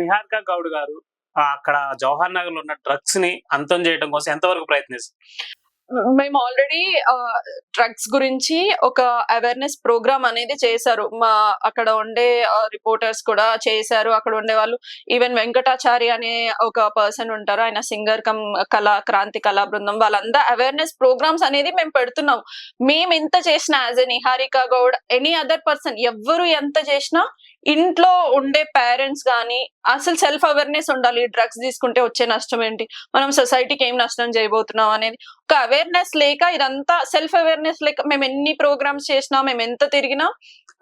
నిహారిక గౌడ్ గారు అక్కడ జవహర్ నగర్లో ఉన్న డ్రగ్స్ని అంతం చేయడం కోసం ఎంతవరకు ప్రయత్నిస్తారు? మేము ఆల్రెడీ డ్రగ్స్ గురించి ఒక అవేర్నెస్ ప్రోగ్రామ్ అనేది చేశారు. మా అక్కడ ఉండే రిపోర్టర్స్ కూడా చేశారు. అక్కడ ఉండే వాళ్ళు ఈవెన్ వెంకటాచారి అనే ఒక పర్సన్ ఉంటారు. ఆయన సింగర్ కమ్ కళా క్రాంతి కళా బృందం. వాళ్ళంతా అవేర్నెస్ ప్రోగ్రామ్స్ అనేది మేము పెడుతున్నాం. మేము ఎంత చేసినా as a Niharika Goud any other person ఎవ్వరు ఎంత చేసినా ఇంట్లో ఉండే పేరెంట్స్ కానీ అసలు సెల్ఫ్ అవేర్నెస్ ఉండాలి డ్రగ్స్ తీసుకుంటే వచ్చే నష్టం ఏంటి? మనం సొసైటీకి ఏం నష్టం చేయబోతున్నాం అనేది. ఒక అవేర్నెస్ లేక ఇదంతా సెల్ఫ్ అవేర్నెస్ లేక మేము ఎన్ని ప్రోగ్రామ్స్ చేసినా మేము ఎంత తిరిగినా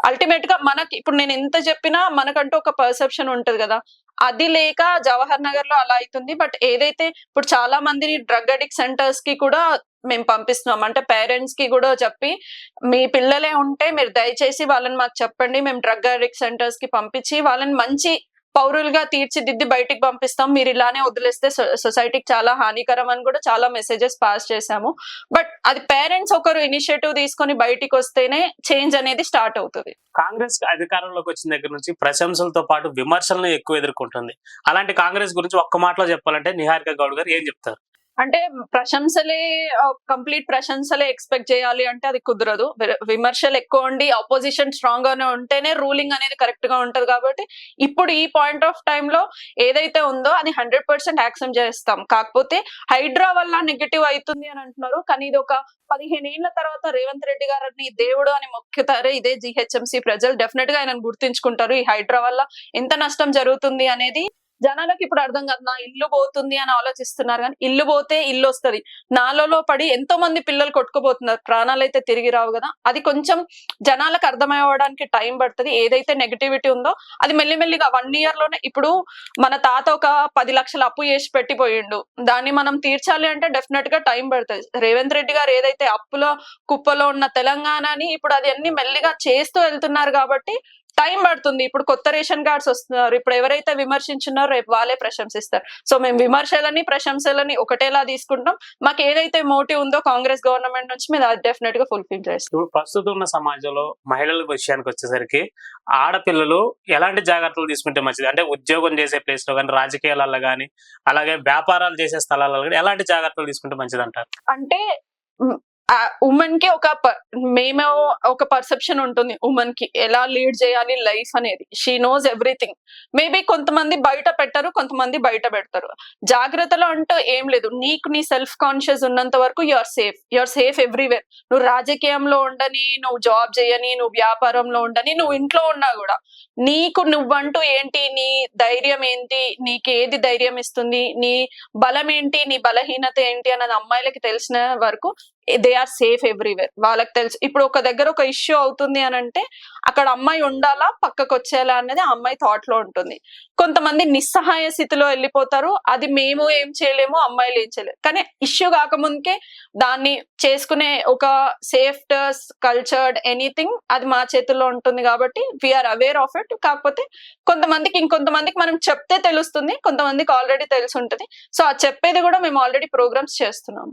అల్టిమేట్గా మనకి ఇప్పుడు నేను ఎంత చెప్పినా మనకంటూ ఒక పర్సెప్షన్ ఉంటది కదా. అది లేక జవహర్ నగర్లో అలా అవుతుంది బట్ ఏదైతే ఇప్పుడు చాలా మందిని డ్రగ్ అడిక్ట్ సెంటర్స్కి కూడా మేము పంపిస్తున్నాం. అంటే పేరెంట్స్కి కూడా చెప్పి మీ పిల్లలే ఉంటే మీరు దయచేసి వాళ్ళని మాకు చెప్పండి. మేము డ్రగ్ అడిక్ట్ సెంటర్స్కి పంపించి వాళ్ళని మంచి పౌరులుగా తీర్చిదిద్ది బయటికి పంపిస్తాం. మీరు ఇలానే వదిలేస్తే సొసైటీకి చాలా హానికరం అని కూడా చాలా మెసేజెస్ పాస్ చేశాము. బట్ అది పేరెంట్స్ ఒకరు ఇనిషియేటివ్ తీసుకొని బయటికి వస్తేనే చేంజ్ అనేది స్టార్ట్ అవుతుంది. కాంగ్రెస్ అధికారంలోకి వచ్చిన దగ్గర నుంచి ప్రశంసలతో పాటు విమర్శలను ఎక్కువ ఎదుర్కొంటుంది. అలాంటి కాంగ్రెస్ గురించి ఒక్క మాటలో చెప్పాలంటే నిహారిక గౌడ్ గారు ఏం చెప్తారు? అంటే ప్రశంసలే కంప్లీట్ ప్రశంసలే ఎక్స్పెక్ట్ చేయాలి అంటే అది కుదరదు. విమర్శలు ఎక్కువ ఉండి ఆపోజిషన్ స్ట్రాంగ్ గానే ఉంటేనే రూలింగ్ అనేది కరెక్ట్గా ఉంటది కాబట్టి ఇప్పుడు ఈ పాయింట్ ఆఫ్ టైం లో ఏదైతే ఉందో అది హండ్రెడ్ పర్సెంట్ యాక్సెప్ట్ చేస్తాం. కాకపోతే హైడ్రా వల్ల నెగిటివ్ అవుతుంది అని అంటున్నారు. కానీ ఇది ఒక పదిహేను ఏళ్ళ తర్వాత రేవంత్ రెడ్డి గారిని దేవుడు అని మొక్కుతారే ఇదే జిహెచ్ఎంసీ ప్రజలు. డెఫినెట్గా ఆయన గుర్తించుకుంటారు. ఈ హైడ్రా వల్ల ఎంత నష్టం జరుగుతుంది అనేది జనాలకు ఇప్పుడు అర్థం కాదు నా ఇల్లు పోతుంది అని ఆలోచిస్తున్నారు కానీ ఇల్లు పోతే ఇల్లు వస్తది. నాలలో పడి ఎంతో మంది పిల్లలు కొట్టుకుపోతున్నారు. ప్రాణాలు అయితే తిరిగి రావు కదా. అది కొంచెం జనాలకు అర్థమయ్యడానికి టైం పడుతుంది. ఏదైతే నెగటివిటీ ఉందో అది మెల్లిమెల్లిగా వన్ ఇయర్లోనే ఇప్పుడు మన తాత ఒక పది లక్షలు అప్పు చేసి పెట్టిపోయిండు. దాన్ని మనం తీర్చాలి అంటే డెఫినెట్గా టైం పడుతుంది. రేవంత్ రెడ్డి గారు ఏదైతే అప్పులో కుప్పలో ఉన్న తెలంగాణని ఇప్పుడు అది అన్ని మెల్లిగా చేస్తూ వెళ్తున్నారు కాబట్టి టైం పడుతుంది. ఇప్పుడు కొత్త రేషన్ కార్డ్స్ వస్తున్నారు. ఇప్పుడు ఎవరైతే విమర్శించున్నారో రేపు వాళ్ళే ప్రశంసిస్తారు. సో మేము విమర్శలని ప్రశంసలని ఒకటేలా తీసుకుంటాం మాకు ఏదైతే మోటివ్ ఉందో కాంగ్రెస్ గవర్నమెంట్ నుంచి మేము అది డెఫినెట్గా ఫుల్ఫిల్ చేస్తాం. ఇప్పుడు ప్రస్తుతం ఉన్న సమాజంలో మహిళల విషయానికి వచ్చేసరికి ఆడపిల్లలు ఎలాంటి జాగ్రత్తలు తీసుకుంటే మంచిది? అంటే ఉద్యోగం చేసే ప్లేస్లో కానీ రాజకీయాలలో కానీ అలాగే వ్యాపారాలు చేసే స్థలాలలో కానీ ఎలాంటి జాగ్రత్తలు తీసుకుంటే మంచిది అంటారు? అంటే ఉమెన్కి ఒక మేమే మేము ఒక పర్సెప్షన్ ఉంటుంది ఉమెన్కి ఎలా లీడ్ చేయాలి లైఫ్ అనేది. She knows everything. మేబీ కొంతమంది బయట పెట్టరు కొంతమంది బయట పెడతారు. జాగ్రత్తలో అంటూ ఏం లేదు. నీకు నీ సెల్ఫ్ కాన్షియస్ ఉన్నంత వరకు you are safe. You are safe everywhere. నువ్వు రాజకీయంలో ఉండని నువ్వు జాబ్ చేయని నువ్వు వ్యాపారంలో ఉండని నువ్వు ఇంట్లో ఉన్నా కూడా నీకు నువ్వంటూ ఏంటి? నీ ధైర్యం ఏంటి? నీకు ఏది ధైర్యం ఇస్తుంది? నీ బలం ఏంటి? నీ బలహీనత ఏంటి? అన్నది అమ్మాయిలకి తెలిసిన వరకు దే ఆర్ సేఫ్ ఎవ్రీవేర్ వాళ్ళకి తెలుసు. ఇప్పుడు ఒక దగ్గర ఒక ఇష్యూ అవుతుంది అని అంటే అక్కడ అమ్మాయి ఉండాలా పక్కకు వచ్చేలా అనేది ఆ అమ్మాయి థాట్లో ఉంటుంది. కొంతమంది నిస్సహాయ స్థితిలో వెళ్ళిపోతారు. అది మేము ఏం చేయలేము అమ్మాయిలు ఏం చేయలేము. కానీ ఇష్యూ కాకముందుకే దాన్ని చేసుకునే ఒక సేఫ్ట్ కల్చర్డ్ ఎనీథింగ్ అది మా చేతుల్లో ఉంటుంది కాబట్టి వీఆర్ అవేర్ ఆఫ్ ఇట్ కాకపోతే కొంతమందికి ఇంకొంతమందికి మనం చెప్తే తెలుస్తుంది కొంతమందికి ఆల్రెడీ తెలిసి ఉంటుంది సో ఆ చెప్పేది కూడా మేము ఆల్రెడీ ప్రోగ్రామ్స్ చేస్తున్నాము.